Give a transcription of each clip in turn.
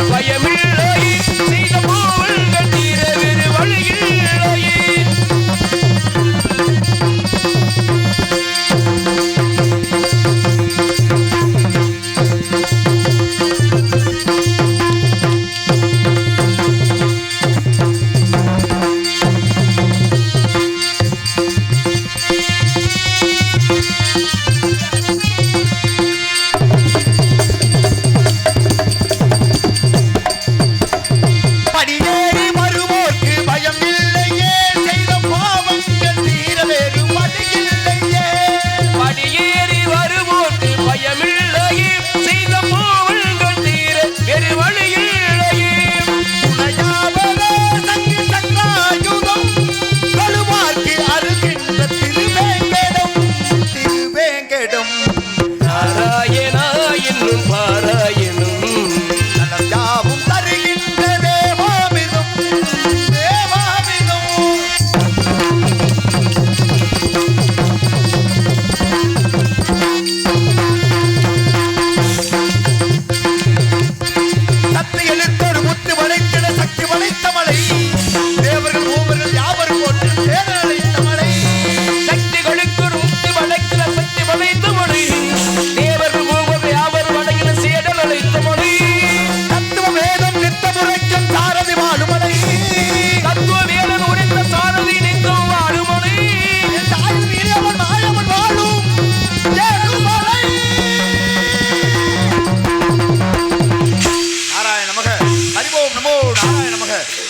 பயமில்லை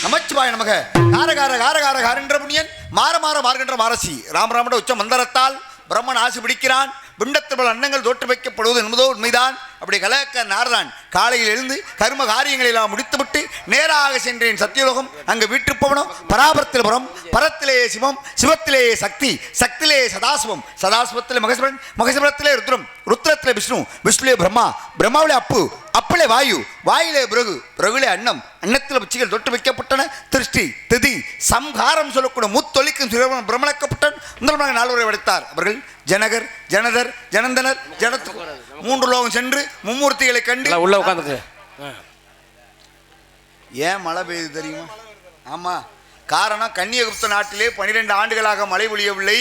நமச்சிவாய நமக. காரகார காரகார காரன்ற புண்ணியன் மாற மாற மாறுகின்ற மாரசி. ராமராமட உச்ச மந்தரத்தால் பிரம்மன் ஆசி பிடிக்கிறான். பிண்டத்தில் பல அன்னங்கள் தோற்று வைக்கப்படுவது என்பதோ உண்மைதான். அப்படி கலக்க நாரதான். காலையில் எழுந்து கர்ம காரியங்களை எல்லாம் முடித்துவிட்டு நேராக சென்றேன் சத்தியலோகம். அங்கு வீட்டுப்பவனம் பராபரத்தில் புறம் பரத்திலே சிவம் சிவத்திலே சக்தி சக்தியிலே சதாசிவம். சதாசிவத்திலே மகசிவன் மகசிவரத்திலே ருத்ரம் ருத்ரத்திலே விஷ்ணு விஷ்ணுலே பிரம்மா பிரம்மாவிலே அப்பு அப்பிலே வாயு வாயிலே பிறகு பிறகுலே அன்னம். அன்னத்தில் உச்சிகள் தொட்டு வைக்கப்பட்டன. திருஷ்டி திதி சம்ஹாரம் சொல்லக்கூடிய முத்தொலிக்கும் சுரவன் பிரமணக்கப்பட்டன் முதல்வராக நால்வரை வடைத்தார் அவர்கள் ஜனகர் ஜனதர் ஜனந்தனர் ஜனத்து மூன்று லோகம் சென்று மும்மூர்த்திகளை கண்டு உள்ள உட்காந்துக்கு ஏன் மழை பெய்யுது தெரியுமா? ஆமா. காரணம் கன்னியகுப்த நாட்டிலே பனிரெண்டு ஆண்டுகளாக மழை பொழியவில்லை.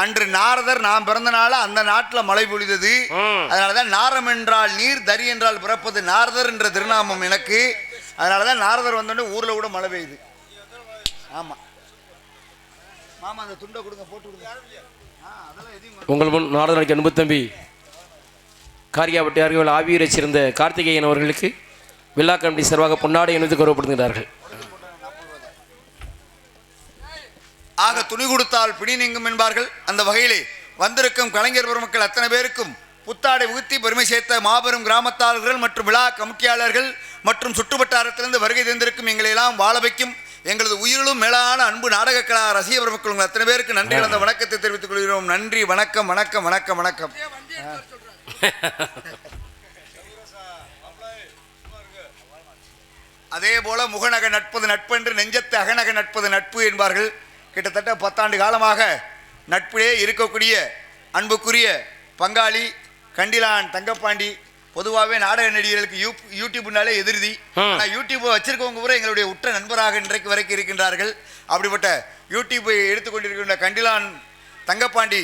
அன்று நாரதர் நாம் பிறந்த நாள அந்த நாட்டில் மழை பொழிந்தது. அதனாலதான் நாரம் என்றால் நீர் தரி என்றால் பிறப்பது நாரதர் என்ற திருநாமம் எனக்கு. அதனாலதான் நாரதர் வந்தோடனே ஊர்ல கூட மழை பெய்யுது. ஆமா. மாமா அந்த துண்டை கொடுங்க போட்டு கொடுங்க. அதெல்லாம் எதையும் உங்கள் முன் நாரதனுக்கு அன்பு தம்பி. காரியாபட்டி அருகில் ஆவியூரை சேர்ந்த கார்த்திகேயன் அவர்களுக்கு விழா கமிட்டி சார்பாக பொன்னாடை அணிவித்து கௌரவப்படுத்துகிறார்கள் ஆக துணி கொடுத்தால் பிடி நீங்கும் என்பார்கள். அந்த வகையிலே வந்திருக்கும் கலைஞர் பெருமக்கள் அத்தனை பேருக்கும் புத்தாடை உகுத்தி பெருமை சேர்த்த மாபெரும் கிராமத்தாளர்கள் மற்றும் விழா கமிட்டியாளர்கள் மற்றும் சுற்றுவட்டாரத்திலிருந்து வருகை தந்திருக்கும் எங்களை எல்லாம் வாழ வைக்கும் எங்களது உயிரிலும் மேலான அன்பு நாடக கலா ரசிக பெருமக்கள் உங்கள் அத்தனை பேருக்கு நன்றி கலந்த வணக்கத்தை தெரிவித்துக் கொள்கிறோம். நன்றி வணக்கம் வணக்கம் வணக்கம் வணக்கம். அதே போல முகநக நட்பது நட்பென்று நெஞ்சத்து அகநக நட்பது நட்பு என்பார்கள். கிட்டத்தட்ட பத்தாண்டு காலமாக நட்பிலே இருக்கக்கூடிய அன்புக்குரிய பங்காளி கண்டிலான் தங்கப்பாண்டி பொதுவாகவே நாடக நடிகர்களுக்கு யூ யூடியூப்னாலே எதிர்தி. ஆனால் யூடியூப்பை வச்சிருக்கவங்க கூட எங்களுடைய உற்ற நண்பராக இன்றைக்கு வரைக்கும் இருக்கின்றார்கள். அப்படிப்பட்ட யூடியூப்பை எடுத்துக்கொண்டிருக்கின்ற கண்டிலான் தங்கப்பாண்டி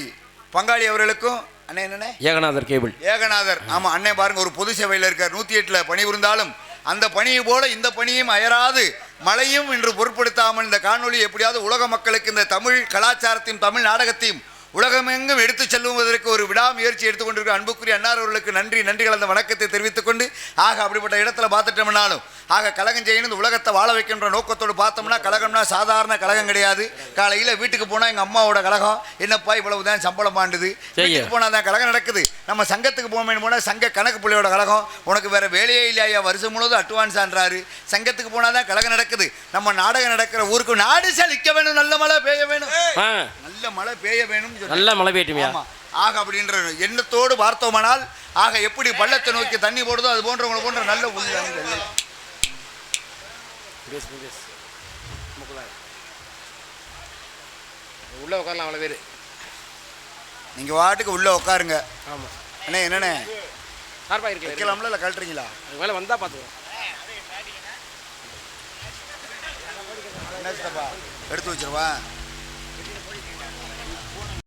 பங்காளி அவர்களுக்கும் அண்ணே என்னண்ணே? ஏகநாதர் கேபிள். ஏகநாதர். ஆமா அண்ணன் பாருங்க ஒரு பொது சேவையில் இருக்கார். நூத்தி எட்டுல பணிபுரிந்தாலும் அந்த பணியை போல இந்த பணியும் அயராது. மழையும் இன்று பொருட்படுத்தாமல் இந்த காணொளி எப்படியாவது உலக மக்களுக்கு இந்த தமிழ் கலாச்சாரத்தையும் தமிழ் நாடகத்தையும் உலகமெங்கும் எடுத்துச் செல்வதற்கு ஒரு விடாமுயற்சி எடுத்துக்கொண்டிருக்கிற அன்புக்குரிய அன்னார் அவர்களுக்கு நன்றி நன்றி கலந்த வணக்கத்தை தெரிவித்துக் கொண்டு ஆக அப்படிப்பட்ட இடத்துல பார்த்துட்டோம்னாலும் ஆக கழகம் செய்யணும் இந்த உலகத்தை வாழ வைக்கின்ற நோக்கத்தோடு பார்த்தோம்னா கழகம்னா சாதாரண கழகம் கிடையாது. காலையில் வீட்டுக்கு போனால் எங்கள் அம்மாவோட கழகம் என்னப்பா இவ்வளவு தான் சம்பளம் ஆண்டுது. வீட்டுக்கு போனால் தான் கழகம் நடக்குது. நம்ம சங்கத்துக்கு போகணும் போனால் சங்க கணக்கு பிள்ளையோட கழகம் உனக்கு வேற வேலையே இல்லையா? வருஷம் முழுவதும் அட்வான்ஸ் ஆன்றாரு. சங்கத்துக்கு போனால் தான் கழகம் நடக்குது. நம்ம நாடகம் நடக்கிற ஊருக்கு நாடு செழிக்க வேணும் நல்ல மழை பெய்ய வேணும். நல்ல மழை பெய்ய வேணும் நல்ல மழை பெய்யட்டுமே ஆக அப்படின்ற எண்ணத்தோடு பார்த்தோமானால் ஆக எப்படி பள்ளத்தை நோக்கி தண்ணி போடுதோ அது போன்றவங்களை போன்ற நல்ல உள்ள உட்காரலாம் அவ்வளோ பேர். நீங்கள் வாட்டுக்கு உள்ளே உட்காருங்க. ஆமாம் அண்ணே என்னண்ணே? சார்பாக இருக்கு வைக்கலாம்ல இல்லை கழட்டுறீங்களா? அது மேலே வந்தால் பார்த்துக்கோங்க எடுத்து வச்சிருவா?